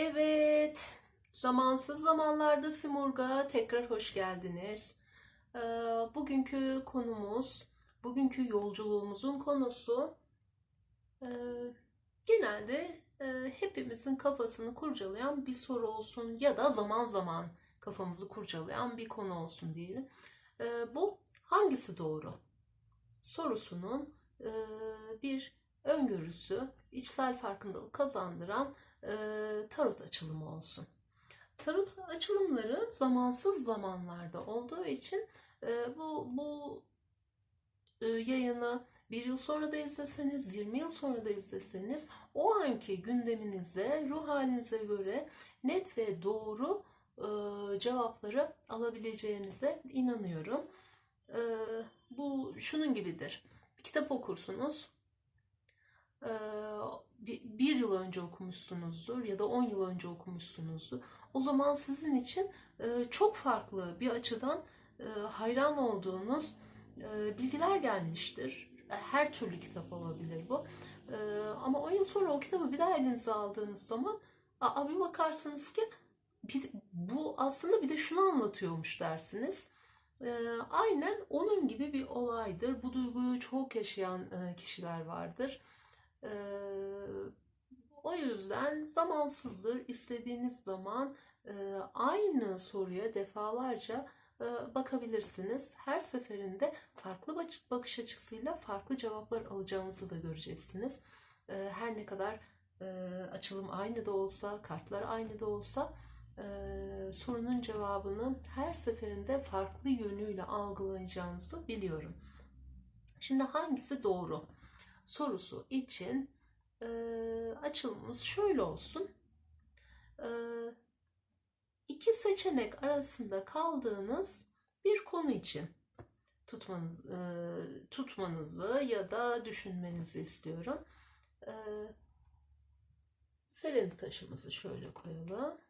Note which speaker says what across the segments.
Speaker 1: Evet, zamansız zamanlarda Simurg'a tekrar hoş geldiniz. Ee, bugünkü konumuz, bugünkü yolculuğumuzun konusu e, genelde e, hepimizin kafasını kurcalayan bir soru olsun ya da zaman zaman kafamızı kurcalayan bir konu olsun diyelim. Ee, bu hangisi doğru? Sorusunun e, bir öngörüsü, içsel farkındalık kazandıran e, tarot açılımı olsun. Tarot açılımları zamansız zamanlarda olduğu için e, bu bu e, yayını bir yıl sonra da izleseniz, 20 yıl sonra da izleseniz o anki gündeminizde, ruh halinize göre net ve doğru e, cevapları alabileceğinize inanıyorum. E, bu şunun gibidir. Bir kitap okursunuz. Bir, yıl önce okumuşsunuzdur ya da 10 yıl önce okumuşsunuzdur. O zaman sizin için çok farklı bir açıdan hayran olduğunuz bilgiler gelmiştir. E, Her türlü kitap olabilir bu. Ama 10 yıl sonra o kitabı bir daha elinize aldığınız zaman bir bakarsınız ki bu aslında bir de şunu anlatıyormuş dersiniz. Aynen onun gibi bir olaydır. Bu duyguyu çok yaşayan kişiler vardır. Ee, o yüzden zamansızdır. İstediğiniz zaman e, aynı soruya defalarca e, bakabilirsiniz. Her seferinde farklı bak- bakış açısıyla farklı cevaplar alacağınızı da göreceksiniz. E, her ne kadar e, açılım aynı da olsa, kartlar aynı da olsa e, sorunun cevabını her seferinde farklı yönüyle algılayacağınızı biliyorum. Şimdi hangisi doğru? Sorusu için e, açılımımız şöyle olsun. E, iki seçenek arasında kaldığınız bir konu için tutmanız, e, tutmanızı ya da düşünmenizi istiyorum. E, Serenit taşımızı şöyle koyalım.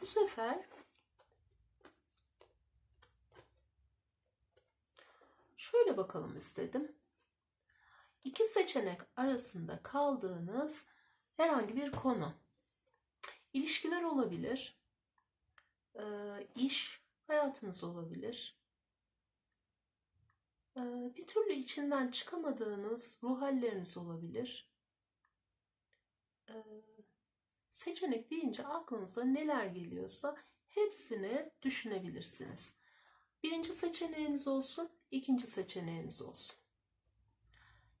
Speaker 1: Bu sefer şöyle bakalım istedim. İki seçenek arasında kaldığınız herhangi bir konu. İlişkiler olabilir, e, iş hayatınız olabilir, e, bir türlü içinden çıkamadığınız ruh halleriniz olabilir. E, Seçenek deyince aklınıza neler geliyorsa hepsini düşünebilirsiniz. Birinci seçeneğiniz olsun, ikinci seçeneğiniz olsun.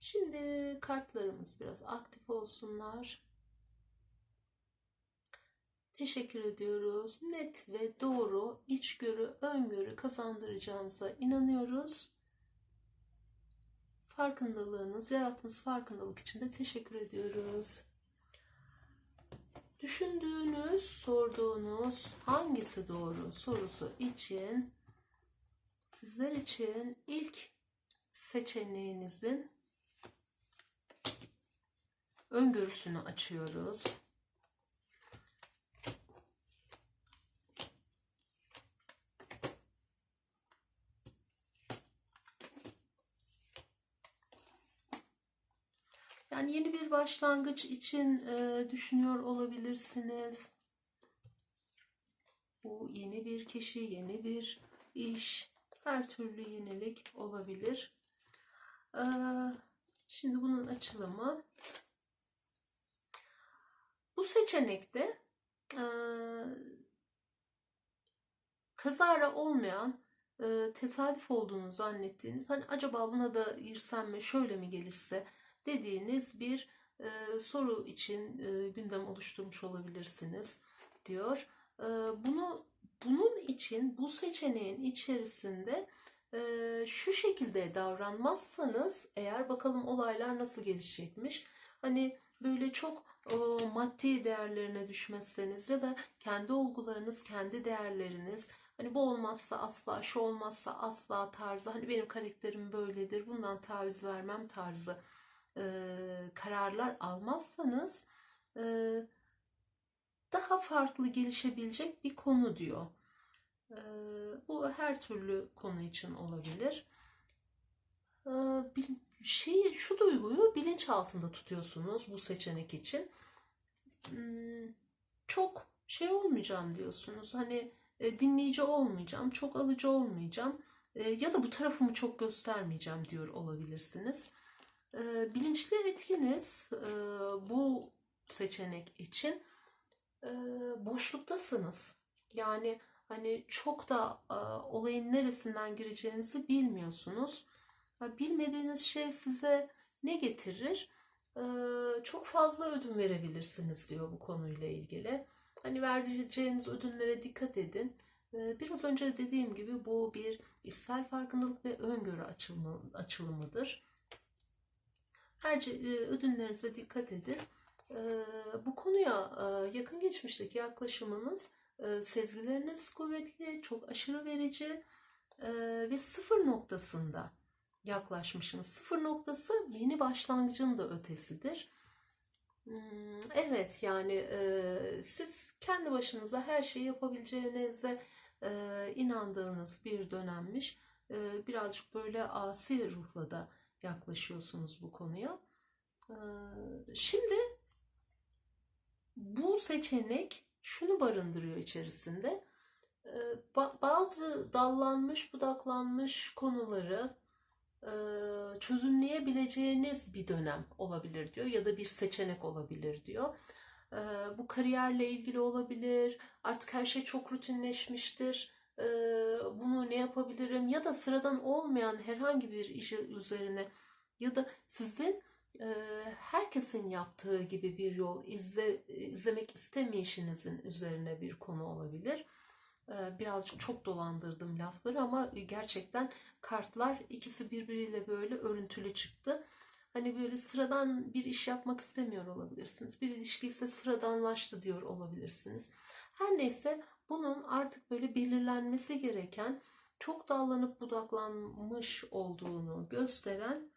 Speaker 1: Şimdi kartlarımız biraz aktif olsunlar. Teşekkür ediyoruz. Net ve doğru içgörü, öngörü kazandıracağınıza inanıyoruz. Farkındalığınız, yarattığınız farkındalık için de teşekkür ediyoruz. Düşündüğünüz, sorduğunuz hangisi doğru sorusu için sizler için ilk seçeneğinizin öngörüsünü açıyoruz. Yani yeni bir başlangıç için e, düşünüyor olabilirsiniz. Bu yeni bir kişi, yeni bir iş, her türlü yenilik olabilir. Ee, şimdi bunun açılımı. Bu seçenekte e, kazara olmayan e, tesadüf olduğunu zannettiğiniz, hani acaba buna da girsem mi, şöyle mi gelişse dediğiniz bir e, soru için e, gündem oluşturmuş olabilirsiniz diyor. E, bunu bunun için bu seçeneğin içerisinde e, şu şekilde davranmazsanız eğer bakalım olaylar nasıl gelişecekmiş. Hani böyle çok o, maddi değerlerine düşmezseniz ya da kendi olgularınız, kendi değerleriniz hani bu olmazsa asla, şu olmazsa asla tarzı hani benim karakterim böyledir, bundan taviz vermem tarzı e, kararlar almazsanız e, daha farklı gelişebilecek bir konu diyor. E, bu her türlü konu için olabilir. Ee, şeyi şu duyguyu bilinç altında tutuyorsunuz bu seçenek için. Hmm, çok şey olmayacağım diyorsunuz. Hani e, dinleyici olmayacağım, çok alıcı olmayacağım e, ya da bu tarafımı çok göstermeyeceğim diyor olabilirsiniz. E, bilinçli etkiniz e, bu seçenek için e, boşluktasınız. Yani hani çok da e, olayın neresinden gireceğinizi bilmiyorsunuz. Bilmediğiniz şey size ne getirir? E, çok fazla ödün verebilirsiniz diyor bu konuyla ilgili. Hani vereceğiniz ödünlere dikkat edin. Biraz önce dediğim gibi bu bir içsel farkındalık ve öngörü açılımı, açılımıdır. Herce, e, ödünlerinize dikkat edin. Bu konuya yakın geçmişteki yaklaşımınız, sezgileriniz kuvvetli, çok aşırı verici ve sıfır noktasında yaklaşmışsınız. Sıfır noktası yeni başlangıcın da ötesidir. Hmm, Evet yani siz kendi başınıza her şeyi yapabileceğinize inandığınız bir dönemmiş. Birazcık böyle asi ruhla da yaklaşıyorsunuz bu konuya. Şimdi bu seçenek şunu barındırıyor içerisinde. E, ba- bazı dallanmış, budaklanmış konuları e, çözümleyebileceğiniz bir dönem olabilir diyor ya da bir seçenek olabilir diyor. E, bu kariyerle ilgili olabilir. Artık her şey çok rutinleşmiştir. E, bunu ne yapabilirim ya da sıradan olmayan herhangi bir işi üzerine ya da sizin herkesin yaptığı gibi bir yol izle, izlemek istemeyişinizin üzerine bir konu olabilir. Birazcık çok dolandırdım lafları ama gerçekten kartlar ikisi birbiriyle böyle örüntülü çıktı. Hani böyle sıradan bir iş yapmak istemiyor olabilirsiniz. Bir ilişki ise sıradanlaştı diyor olabilirsiniz. Her neyse bunun artık böyle belirlenmesi gereken, çok dallanıp budaklanmış olduğunu gösteren,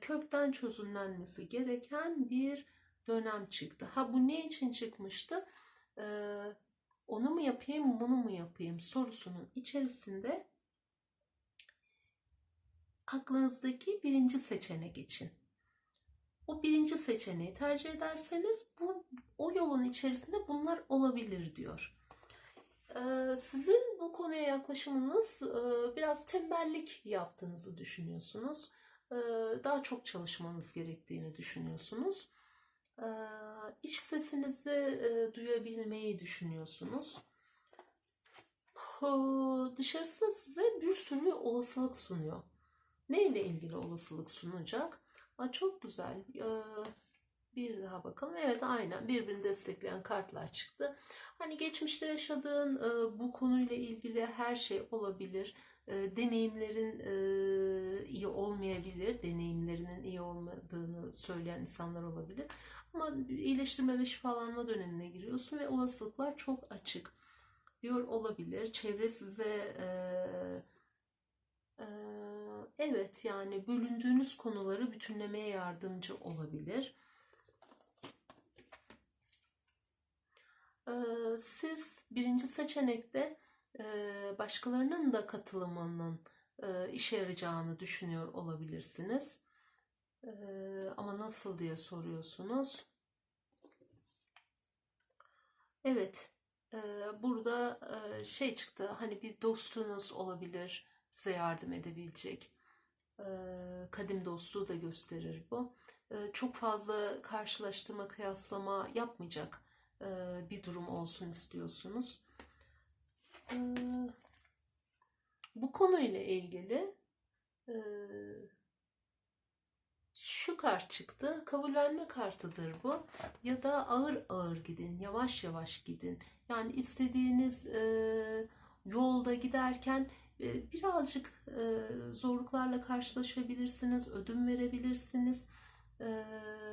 Speaker 1: kökten çözümlenmesi gereken bir dönem çıktı. Ha bu ne için çıkmıştı? Onu mu yapayım, bunu mu yapayım sorusunun içerisinde aklınızdaki birinci seçenek için. O birinci seçeneği tercih ederseniz bu o yolun içerisinde bunlar olabilir diyor. Sizin bu konuya yaklaşımınız biraz tembellik yaptığınızı düşünüyorsunuz. Daha çok çalışmanız gerektiğini düşünüyorsunuz. İç sesinizi duyabilmeyi düşünüyorsunuz. Dışarısı size bir sürü olasılık sunuyor. Ne ile ilgili olasılık sunacak? Aa, çok güzel. Bir daha bakalım. Evet aynen birbirini destekleyen kartlar çıktı. Hani geçmişte yaşadığın e, bu konuyla ilgili her şey olabilir. E, deneyimlerin e, iyi olmayabilir. Deneyimlerinin iyi olmadığını söyleyen insanlar olabilir. Ama iyileştirme ve şifalanma dönemine giriyorsun ve olasılıklar çok açık diyor olabilir. Çevre size e, e, evet yani bölündüğünüz konuları bütünlemeye yardımcı olabilir. Siz birinci seçenekte başkalarının da katılımının işe yarayacağını düşünüyor olabilirsiniz. Ama nasıl diye soruyorsunuz. Evet, burada şey çıktı. Hani bir dostunuz olabilir, size yardım edebilecek. Kadim dostluğu da gösterir bu. Çok fazla karşılaştırma, kıyaslama yapmayacak bir durum olsun istiyorsunuz. E, bu konuyla ilgili e, şu kart çıktı. Kabullenme kartıdır bu. Ya da ağır ağır gidin, yavaş yavaş gidin. Yani istediğiniz e, yolda giderken e, birazcık zorluklarla karşılaşabilirsiniz, ödün verebilirsiniz.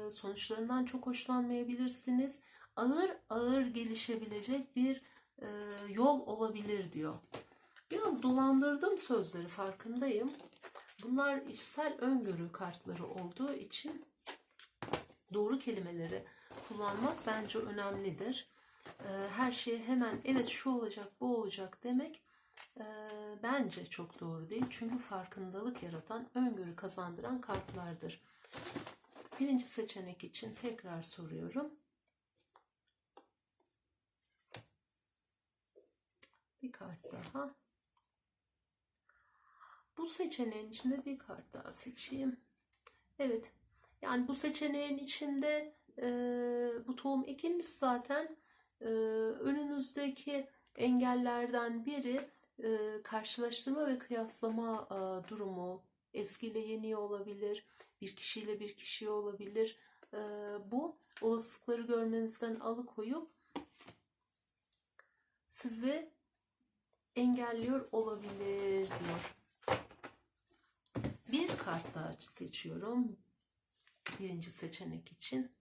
Speaker 1: Sonuçlarından çok hoşlanmayabilirsiniz. Ağır ağır gelişebilecek bir e, yol olabilir diyor. Biraz dolandırdım sözleri farkındayım. Bunlar içsel öngörü kartları olduğu için doğru kelimeleri kullanmak bence önemlidir. Ee, Her şeye hemen evet şu olacak bu olacak demek e, bence çok doğru değil. Çünkü farkındalık yaratan, öngörü kazandıran kartlardır. Birinci seçenek için tekrar soruyorum. Bir kart daha. Bu seçeneğin içinde bir kart daha seçeyim. Evet. Yani bu seçeneğin içinde e, bu tohum ekilmiş zaten. E, önünüzdeki engellerden biri e, karşılaştırma ve kıyaslama e, durumu. Eskiyle yeni olabilir. Bir kişiyle bir kişi olabilir. E, bu olasılıkları görmenizden alıkoyup sizi engelliyor olabilir diyor. Bir kart daha seçiyorum. Birinci seçenek için.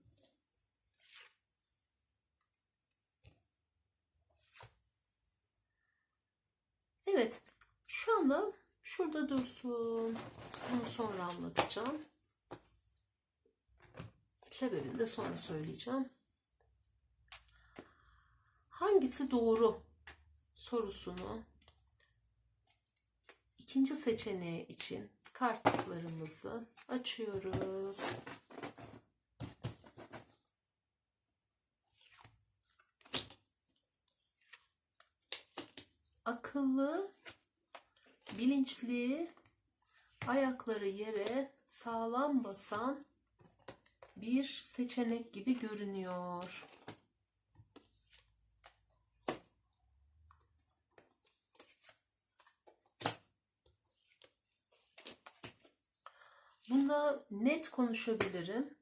Speaker 1: Evet. Şu anda şurada dursun. Bunu sonra anlatacağım. Sebebini de sonra söyleyeceğim. Hangisi doğru sorusunu ikinci seçeneği için kartlarımızı açıyoruz. Akıllı, bilinçli, ayakları yere sağlam basan bir seçenek gibi görünüyor. Bunda net konuşabilirim.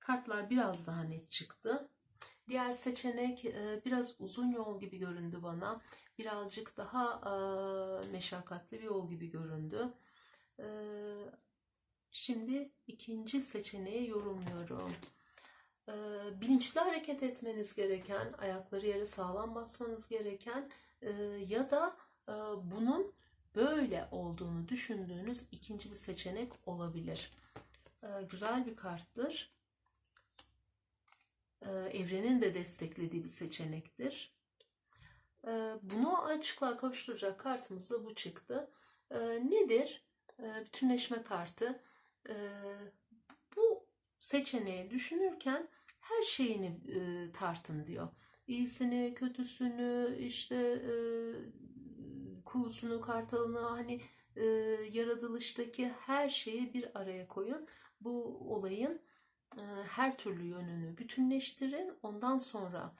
Speaker 1: Kartlar biraz daha net çıktı. Diğer seçenek e, biraz uzun yol gibi göründü bana. Birazcık daha e, meşakkatli bir yol gibi göründü. E, şimdi ikinci seçeneği yorumluyorum. Bilinçli hareket etmeniz gereken, ayakları yere sağlam basmanız gereken ya da bunun böyle olduğunu düşündüğünüz ikinci bir seçenek olabilir. Güzel bir karttır. Evrenin de desteklediği bir seçenektir. Bunu açıklığa kavuşturacak kartımız da bu çıktı. Nedir? Bütünleşme kartı. Bu seçeneği düşünürken her şeyini tartın diyor. İyisini, kötüsünü, işte kuğusunu, kartalını hani e, yaratılıştaki her şeyi bir araya koyun. Bu olayın e, her türlü yönünü bütünleştirin. Ondan sonra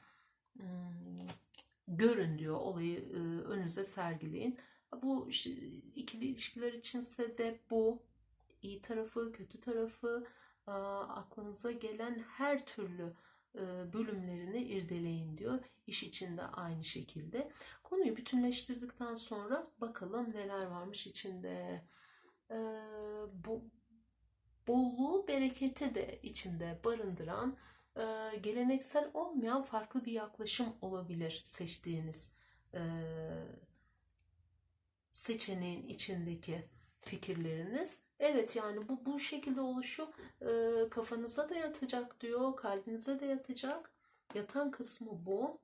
Speaker 1: e, görün diyor olayı e, önünüze sergileyin. Bu ikili ilişkiler içinse de bu iyi tarafı, kötü tarafı, aklınıza gelen her türlü bölümlerini irdeleyin diyor. İş içinde aynı şekilde. Konuyu bütünleştirdikten sonra bakalım neler varmış içinde. E, bu bolluğu, bereketi de içinde barındıran e, geleneksel olmayan farklı bir yaklaşım olabilir seçtiğiniz seçeneğin içindeki fikirleriniz. Evet yani bu bu şekilde oluşu e, kafanıza da yatacak diyor, kalbinize de yatacak. Yatan kısmı bu.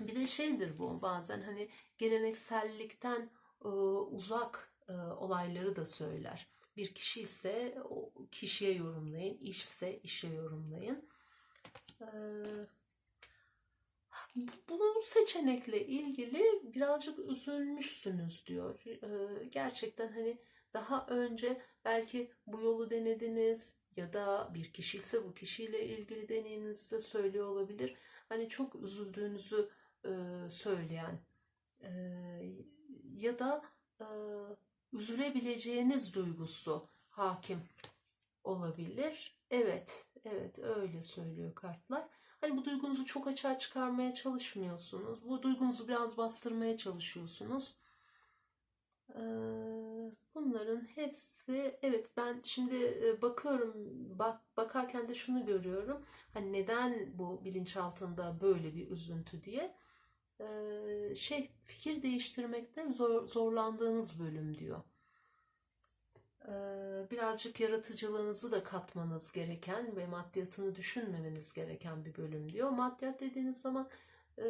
Speaker 1: Bir de şeydir bu bazen hani geleneksellikten e, uzak e, olayları da söyler. Bir kişi ise o kişiye yorumlayın, işse işe yorumlayın. E, bu seçenekle ilgili birazcık üzülmüşsünüz diyor. E, gerçekten hani daha önce belki bu yolu denediniz ya da bir kişi ise bu kişiyle ilgili deneyiminizi de söylüyor olabilir. Hani çok üzüldüğünüzü e, söyleyen e, ya da e, üzülebileceğiniz duygusu hakim olabilir. Evet, evet öyle söylüyor kartlar. Hani bu duygunuzu çok açığa çıkarmaya çalışmıyorsunuz. Bu duygunuzu biraz bastırmaya çalışıyorsunuz. Ee, bunların hepsi evet ben şimdi e, bakıyorum bak bakarken de şunu görüyorum. Hani neden bu bilinçaltında böyle bir üzüntü diye. Ee, şey fikir değiştirmekte zor, zorlandığınız bölüm diyor. Ee, birazcık yaratıcılığınızı da katmanız gereken ve maddiyatını düşünmemeniz gereken bir bölüm diyor. Maddiyat dediğiniz zaman e,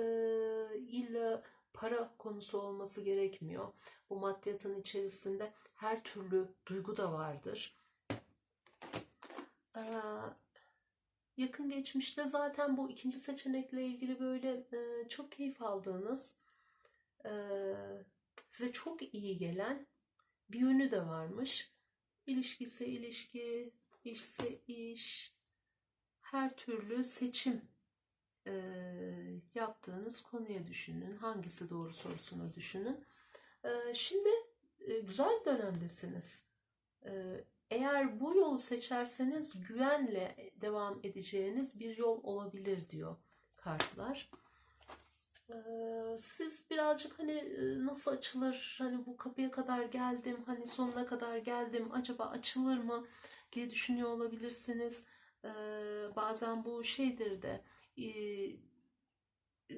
Speaker 1: illa para konusu olması gerekmiyor. Bu maddiyatın içerisinde her türlü duygu da vardır. Ee, yakın geçmişte zaten bu ikinci seçenekle ilgili böyle e, çok keyif aldığınız, e, size çok iyi gelen bir yönü de varmış. İlişkisi ilişki, işse iş, her türlü seçim e, yaptığınız konuya düşünün. Hangisi doğru sorusuna düşünün. E, şimdi e, güzel dönemdesiniz. E, eğer bu yolu seçerseniz güvenle devam edeceğiniz bir yol olabilir diyor kartlar. Siz birazcık hani nasıl açılır, hani bu kapıya kadar geldim, hani sonuna kadar geldim, acaba açılır mı diye düşünüyor olabilirsiniz. Bazen bu şeydir de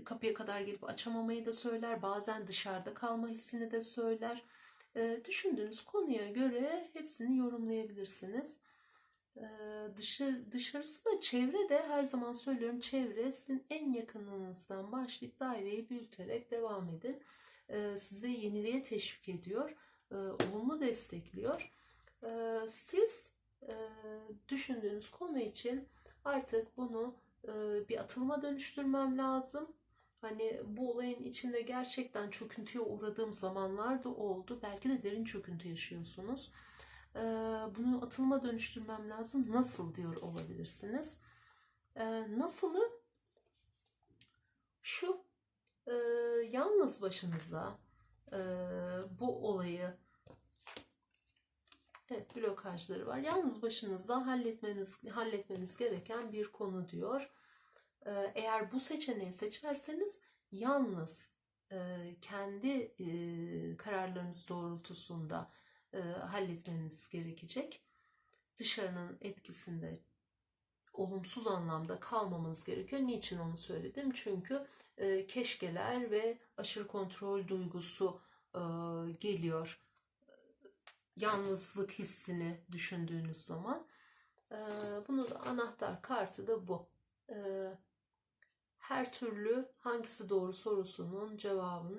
Speaker 1: kapıya kadar gelip açamamayı da söyler. Bazen dışarıda kalma hissini de söyler. Düşündüğünüz konuya göre hepsini yorumlayabilirsiniz. E, dışı, dışarısı da çevre de her zaman söylüyorum çevre sizin en yakınınızdan başlayıp daireyi büyüterek devam edin. E, sizi yeniliğe teşvik ediyor. E, olumlu destekliyor. Siz düşündüğünüz konu için artık bunu bir atılıma dönüştürmem lazım. Hani bu olayın içinde gerçekten çöküntüye uğradığım zamanlar da oldu. Belki de derin çöküntü yaşıyorsunuz. E, bunu atılıma dönüştürmem lazım. Nasıl diyor olabilirsiniz. E, nasılı şu e, yalnız başınıza e, bu olayı Evet, blokajları var. Yalnız başınıza halletmeniz halletmeniz gereken bir konu diyor. Ee, Eğer bu seçeneği seçerseniz yalnız e, kendi e, kararlarınız doğrultusunda e, halletmeniz gerekecek. Dışarının etkisinde olumsuz anlamda kalmamanız gerekiyor. Niçin onu söyledim? Çünkü keşkeler ve aşırı kontrol duygusu e, geliyor yalnızlık hissini düşündüğünüz zaman. Ee, bunu da anahtar kartı da bu. Ee, her türlü hangisi doğru sorusunun cevabını